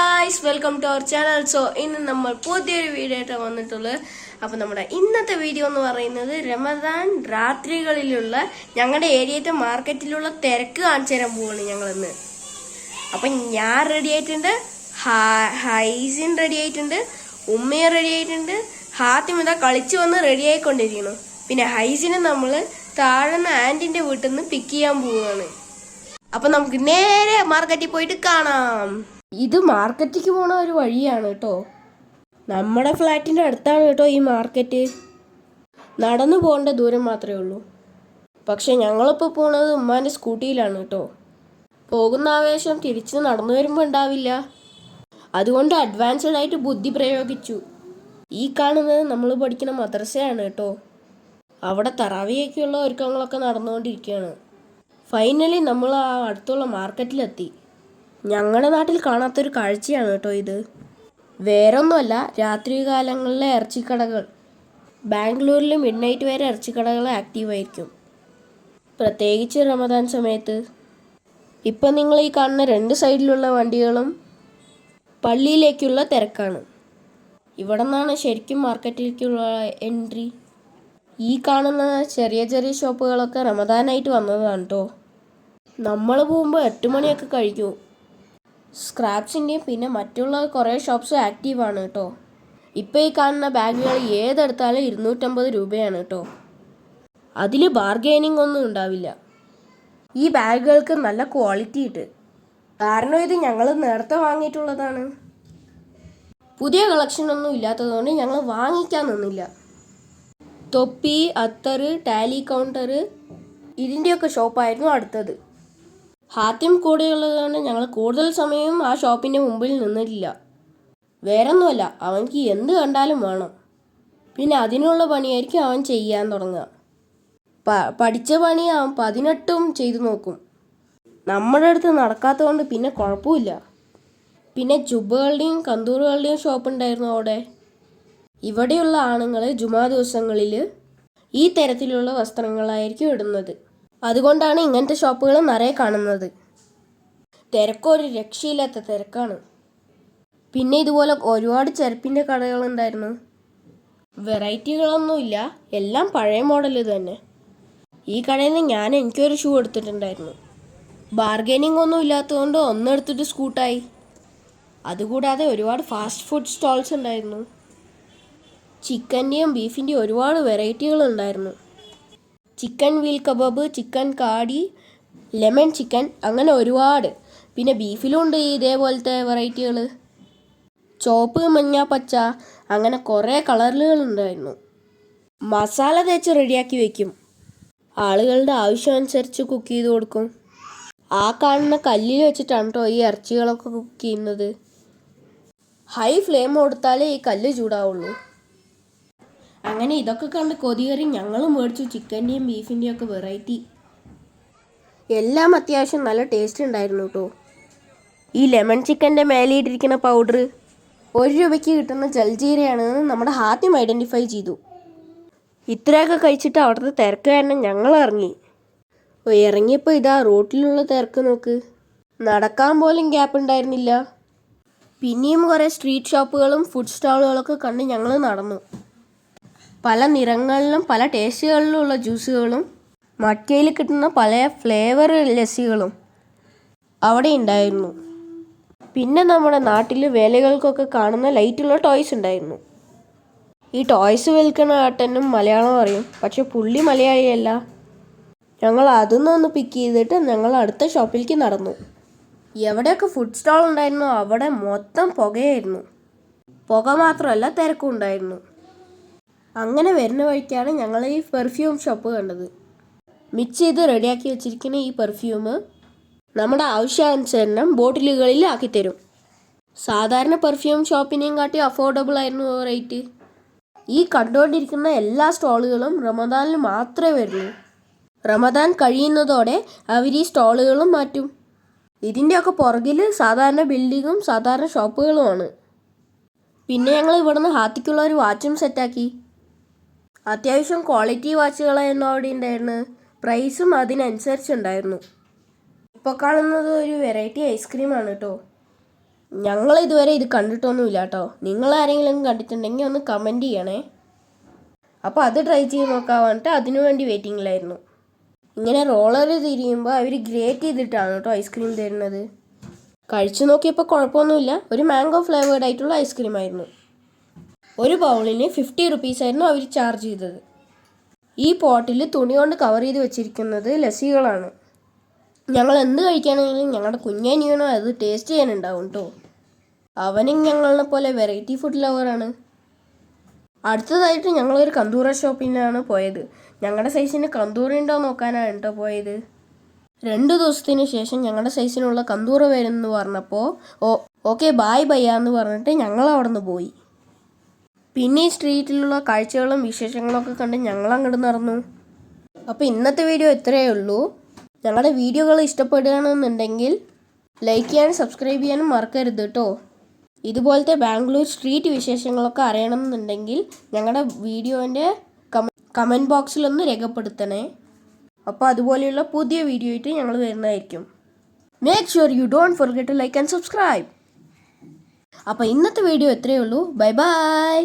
Guys welcome to our channel so ഇന്ന് നമ്മൾ പുതിയൊരു വീഡിയോ ആയിട്ട് വന്നിട്ടുള്ളത്. അപ്പം നമ്മുടെ ഇന്നത്തെ വീഡിയോ എന്ന് പറയുന്നത് റമദാൻ രാത്രികളിലുള്ള ഞങ്ങളുടെ ഏരിയത്തെ മാർക്കറ്റിലുള്ള തിരക്ക് കാണിച്ചു തരാൻ പോവാണ് ഞങ്ങളിന്ന്. അപ്പം ഞാൻ റെഡി ആയിട്ടുണ്ട് ഹൈസിൻ റെഡി ആയിട്ടുണ്ട് ഉമ്മയും റെഡി ആയിട്ടുണ്ട് ഹാത്തിം ഇതാ കളിച്ചു വന്ന് റെഡി ആയിക്കൊണ്ടിരിക്കുന്നു. പിന്നെ ഹൈസിനെ നമ്മൾ താഴ്ന്ന ആന്റിന്റെ വീട്ടിൽ നിന്ന് പിക്ക് ചെയ്യാൻ പോവുകയാണ് അപ്പം നമുക്ക് നേരെ മാർക്കറ്റിൽ പോയിട്ട് കാണാം. ഇത് മാർക്കറ്റിലേക്ക് പോണ ഒരു വഴിയാണ് കേട്ടോ. നമ്മുടെ ഫ്ലാറ്റിന്റെ അടുത്താണ് കേട്ടോ ഈ മാർക്കറ്റ്. നടന്നു പോകേണ്ട ദൂരം മാത്രമേ ഉള്ളൂ. പക്ഷെ ഞങ്ങളിപ്പോൾ പോണത് ഉമ്മാന്റെ സ്കൂട്ടിയിലാണ് കേട്ടോ. പോകുന്ന ആവേശം തിരിച്ച് നടന്നു വരുമ്പോൾ ഉണ്ടാവില്ല. അതുകൊണ്ട് അഡ്വാൻസ്ഡ് ആയിട്ട് ബുദ്ധി പ്രയോഗിച്ചു. ഈ കാണുന്നത് നമ്മൾ പഠിക്കുന്ന മദ്രസയാണ് കേട്ടോ. അവിടെ തറാവിയൊക്കെയുള്ള ഒരുക്കങ്ങളൊക്കെ നടന്നുകൊണ്ടിരിക്കുകയാണ്. ഫൈനലി നമ്മൾ ആ അടുത്തുള്ള മാർക്കറ്റിലെത്തി ഞങ്ങളുടെ നാട്ടിൽ കാണാത്തൊരു കാഴ്ചയാണ് കേട്ടോ ഇത്. വേറൊന്നുമല്ല രാത്രികാലങ്ങളിലെ ഇറച്ചിക്കടകൾ. ബാംഗ്ലൂരിൽ മിഡ് നൈറ്റ് വരെ ഇറച്ചിക്കടകൾ ആക്റ്റീവായിരിക്കും. പ്രത്യേകിച്ച് റമദാൻ സമയത്ത്. ഇപ്പം നിങ്ങൾ ഈ കാണുന്ന രണ്ട് സൈഡിലുള്ള വണ്ടികളും പള്ളിയിലേക്കുള്ള തിരക്കാണ്. ഇവിടെ നിന്നാണ് ശരിക്കും മാർക്കറ്റിലേക്കുള്ള എൻട്രി. ഈ കാണുന്ന ചെറിയ ചെറിയ ഷോപ്പുകളൊക്കെ റമദാനായിട്ട് വന്നതാണ് കേട്ടോ. നമ്മൾ പോകുമ്പോൾ എട്ട് മണിയൊക്കെ കഴിഞ്ഞു സ്ക്രാപ്സിന്റെയും പിന്നെ മറ്റുള്ള കുറേ ഷോപ്സ് ആക്റ്റീവാണ് കേട്ടോ. ഇപ്പോൾ ഈ കാണുന്ന ബാഗുകൾ ഏതെടുത്താലും ഇരുന്നൂറ്റമ്പത് രൂപയാണ് കേട്ടോ. അതിൽ ബാർഗെയിനിങ് ഒന്നും ഉണ്ടാവില്ല. ഈ ബാഗുകൾക്ക് നല്ല ക്വാളിറ്റി ഉണ്ട് കാരണം ഇത് ഞങ്ങൾ നേരത്തെ വാങ്ങിയിട്ടുള്ളതാണ്. പുതിയ കളക്ഷൻ ഒന്നും ഇല്ലാത്തതുകൊണ്ട് ഞങ്ങൾ വാങ്ങിക്കാൻ നിന്നില്ല. തൊപ്പി അത്തറ് ടാലി കൗണ്ടർ ഇതിന്റെയൊക്കെ ഷോപ്പായിരുന്നു അടുത്തത്. ഹാത്യം കൂടെയുള്ളത് കൊണ്ട് ഞങ്ങൾ കൂടുതൽ സമയവും ആ ഷോപ്പിന്റെ മുമ്പിൽ നിന്നിട്ടില്ല. വേറൊന്നുമല്ല അവൻക്ക് എന്ത് കണ്ടാലും വേണം. പിന്നെ അതിനുള്ള പണിയായിരിക്കും അവൻ ചെയ്യാൻ തുടങ്ങുക. പ പഠിച്ച പണി അവൻ പതിനെട്ടും ചെയ്തു നോക്കും. നമ്മുടെ അടുത്ത് നടക്കാത്തതുകൊണ്ട് പിന്നെ കുഴപ്പമില്ല. പിന്നെ ജുബുകളുടെയും കന്തൂറുകളുടെയും ഷോപ്പ് ഉണ്ടായിരുന്നു അവിടെ. ഇവിടെയുള്ള ആണുങ്ങൾ ജുമാ ദിവസങ്ങളിൽ ഈ തരത്തിലുള്ള വസ്ത്രങ്ങളായിരിക്കും ഇടുന്നത്. അതുകൊണ്ടാണ് ഇങ്ങനത്തെ ഷോപ്പുകൾ നിറയെ കാണുന്നത്. തിരക്കൊരു രക്ഷയില്ലാത്ത തിരക്കാണ്. പിന്നെ ഇതുപോലെ ഒരുപാട് ചെരുപ്പിന്റെ കടകളുണ്ടായിരുന്നു. വെറൈറ്റികളൊന്നുമില്ല എല്ലാം പഴയ മോഡൽ തന്നെ. ഈ കടയിൽ നിന്ന് ഞാൻ എനിക്കൊരു ഷൂ എടുത്തിട്ടുണ്ടായിരുന്നു. ബാർഗൈനിങ് ഒന്നും ഇല്ലാത്തതുകൊണ്ട് ഒന്നെടുത്തിട്ട് സ്കൂട്ടായി. അതുകൂടാതെ ഒരുപാട് ഫാസ്റ്റ് ഫുഡ് സ്റ്റോൾസ് ഉണ്ടായിരുന്നു. ചിക്കന്റെയും ബീഫിന്റെയും ഒരുപാട് വെറൈറ്റികൾ ഉണ്ടായിരുന്നു. Chicken wheel kebab chicken kadai lemon chicken അങ്ങനെ ഒരുപാട്. പിന്നെ ബീഫിലും ഉണ്ട് ഇതേപോലത്തെ വെറൈറ്റികൾ ചോപ്പ് മഞ്ഞ പച്ച അങ്ങനെ കുറേ കളറുകൾ ഉണ്ടായിരുന്നു മസാല തേച്ച് റെഡിയാക്കി വെക്കും. ആളുകളുടെ ആവശ്യമനുസരിച്ച് കുക്ക് ചെയ്ത് കൊടുക്കും. ആ കാണുന്ന കല്ലിൽ വെച്ചിട്ടാണ് കേട്ടോ ഈ ഇറച്ചികളൊക്കെ കുക്ക് ചെയ്യുന്നത്? ഹൈ ഫ്ലെയിം കൊടുത്താലേ ഈ കല്ല് ചൂടാവുള്ളൂ. അങ്ങനെ ഇതൊക്കെ കണ്ട് കൊതിയേറി ഞങ്ങളും മേടിച്ചു ചിക്കന്റെയും ബീഫിന്റെയും ഒക്കെ വെറൈറ്റി. എല്ലാം അത്യാവശ്യം നല്ല ടേസ്റ്റ് ഉണ്ടായിരുന്നു കേട്ടോ ഈ ലെമൺ ചിക്കന്റെ മേലെയിട്ടിരിക്കുന്ന പൗഡർ ഒരു രൂപയ്ക്ക് കിട്ടുന്ന ജൽജീരയാണെന്ന് നമ്മുടെ ആദ്യം ഐഡന്റിഫൈ ചെയ്തു. ഇത്രയൊക്കെ കഴിച്ചിട്ട് അവിടുത്തെ തിരക്ക് കാരണം ഞങ്ങൾ ഇറങ്ങി. ഓ, ഇറങ്ങിയപ്പോൾ ഇതാ റോട്ടിലുള്ള തിരക്ക് നോക്ക്. നടക്കാൻ പോലും ഗ്യാപ്പ് ഉണ്ടായിരുന്നില്ല. പിന്നെയും കുറേ സ്ട്രീറ്റ് ഷോപ്പുകളും ഫുഡ് സ്റ്റാളുകളൊക്കെ കണ്ട് ഞങ്ങൾ നടന്നു. പല നിറങ്ങളിലും പല ടേസ്റ്റുകളിലുള്ള ജ്യൂസുകളും മക്കയിൽ കിട്ടുന്ന പല ഫ്ലേവർ ലസ്സികളും അവിടെ ഉണ്ടായിരുന്നു. പിന്നെ നമ്മുടെ നാട്ടിൽ വേലകൾക്കൊക്കെ കാണുന്ന ലൈറ്റുള്ള ടോയ്സ് ഉണ്ടായിരുന്നു. ഈ ടോയ്സ് വിൽക്കുന്ന ഏട്ടനും മലയാളം അറിയും. പക്ഷെ പുള്ളി മലയാളിയല്ല. ഞങ്ങൾ അതിൽ പിക്ക് ചെയ്തിട്ട് ഞങ്ങൾ അടുത്ത ഷോപ്പിലേക്ക് നടന്നു. എവിടെയൊക്കെ ഫുഡ് സ്റ്റാൾ ഉണ്ടായിരുന്നു അവിടെ മൊത്തം പുകയായിരുന്നു. പുക മാത്രമല്ല തിരക്കും ഉണ്ടായിരുന്നു. അങ്ങനെ വരുന്ന വഴിക്കാണ് ഞങ്ങൾ ഈ പെർഫ്യൂം ഷോപ്പ് കണ്ടത്. മിക്സ് ചെയ്ത് റെഡിയാക്കി വെച്ചിരിക്കുന്ന ഈ പെർഫ്യൂം നമ്മുടെ ആവശ്യാനുസരണം ബോട്ടിലുകളിൽ ആക്കിത്തരും സാധാരണ പെർഫ്യൂം ഷോപ്പിനെയും കാട്ടി അഫോർഡബിൾ ആയിരുന്നു റേറ്റ് ഈ കണ്ടുകൊണ്ടിരിക്കുന്ന എല്ലാ സ്റ്റോളുകളും റമദാനിൽ മാത്രമേ വരുള്ളൂ. റമദാൻ കഴിയുന്നതോടെ അവർ ഈ സ്റ്റോളുകളും മാറ്റും. ഇതിന്റെയൊക്കെ പുറകിൽ സാധാരണ ബിൽഡിങ്ങും സാധാരണ ഷോപ്പുകളുമാണ് പിന്നെ ഞങ്ങൾ ഇവിടുന്ന് ഹാത്തിക്കുള്ള ഒരു വാച്ചും സെറ്റാക്കി അത്യാവശ്യം ക്വാളിറ്റി വാച്ചുകളായിരുന്നു അവിടെ ഉണ്ടായിരുന്നത് പ്രൈസും അതിനനുസരിച്ചുണ്ടായിരുന്നു. ഇപ്പോൾ കാണുന്നത് ഒരു വെറൈറ്റി ഐസ്ക്രീമാണ് കേട്ടോ ഞങ്ങൾ ഇതുവരെ ഇത് കണ്ടിട്ടൊന്നുമില്ല കേട്ടോ നിങ്ങൾ ആരെങ്കിലും കണ്ടിട്ടുണ്ടെങ്കിൽ ഒന്ന് കമന്റ് ചെയ്യണേ. അപ്പോൾ അത് ട്രൈ ചെയ്ത് നോക്കാൻ പറഞ്ഞിട്ട് അതിനുവേണ്ടി വെയിറ്റിങ്ങിലായിരുന്നു ഇങ്ങനെ റോളർ തിരിയുമ്പോൾ അവർ ഗ്രേറ്റ് ചെയ്തിട്ടാണ് കേട്ടോ ഐസ്ക്രീം തരുന്നത്. കഴിച്ചു നോക്കിയപ്പോൾ കുഴപ്പമൊന്നുമില്ല. ഒരു മാംഗോ ഫ്ലേവേർഡ് ആയിട്ടുള്ള ഐസ്ക്രീം ആയിരുന്നു. ഒരു ബൗളിന് ഫിഫ്റ്റി റുപ്പീസ് ആയിരുന്നു അവർ ചാർജ് ചെയ്തത്. ഈ പോട്ടിൽ തുണി കൊണ്ട് കവർ ചെയ്ത് വെച്ചിരിക്കുന്നത് ലസ്സികളാണ്. ഞങ്ങൾ എന്ത് കഴിക്കുകയാണെങ്കിലും ഞങ്ങളുടെ കുഞ്ഞനിയനോ അത് ടേസ്റ്റ് ചെയ്യാനുണ്ടാവും കേട്ടോ അവനും ഞങ്ങളെ പോലെ വെറൈറ്റി ഫുഡ് ലവറാണ് അടുത്തതായിട്ട് ഞങ്ങളൊരു കന്തൂറ ഷോപ്പിനാണ് പോയത്. ഞങ്ങളുടെ സൈസിന് കന്തൂറുണ്ടോ നോക്കാനാണ് കേട്ടോ പോയത്. രണ്ട് ദിവസത്തിന് ശേഷം ഞങ്ങളുടെ സൈസിനുള്ള കന്തൂറ വരുമെന്ന് പറഞ്ഞപ്പോൾ ഓ ഓക്കെ ബായ് ബയ്യാന്ന് പറഞ്ഞിട്ട് ഞങ്ങൾ അവിടെ നിന്ന് പോയി. പിന്നെ ഈ സ്ട്രീറ്റിലുള്ള കാഴ്ചകളും വിശേഷങ്ങളും ഒക്കെ കണ്ട് ഞങ്ങൾ അങ്ങോട്ട് നടന്നു. അപ്പോൾ ഇന്നത്തെ വീഡിയോ ഇത്രയേ ഉള്ളൂ. ഞങ്ങളുടെ വീഡിയോകൾ ഇഷ്ടപ്പെടുകയാണെന്നുണ്ടെങ്കിൽ ലൈക്ക് ചെയ്യാനും സബ്സ്ക്രൈബ് ചെയ്യാനും മറക്കരുത് കേട്ടോ ഇതുപോലത്തെ ബാംഗ്ലൂർ സ്ട്രീറ്റ് വിശേഷങ്ങളൊക്കെ അറിയണമെന്നുണ്ടെങ്കിൽ ഞങ്ങളുടെ വീഡിയോന്റെ കമന്റ് ബോക്സിലൊന്ന് രേഖപ്പെടുത്തണേ. അപ്പോൾ അതുപോലെയുള്ള പുതിയ വീഡിയോ ആയിട്ട് ഞങ്ങൾ വരുന്നതായിരിക്കും. Make sure you don't forget to like and subscribe അപ്പോൾ ഇന്നത്തെ വീഡിയോ ഇത്രയേ ഉള്ളൂ. Bye bye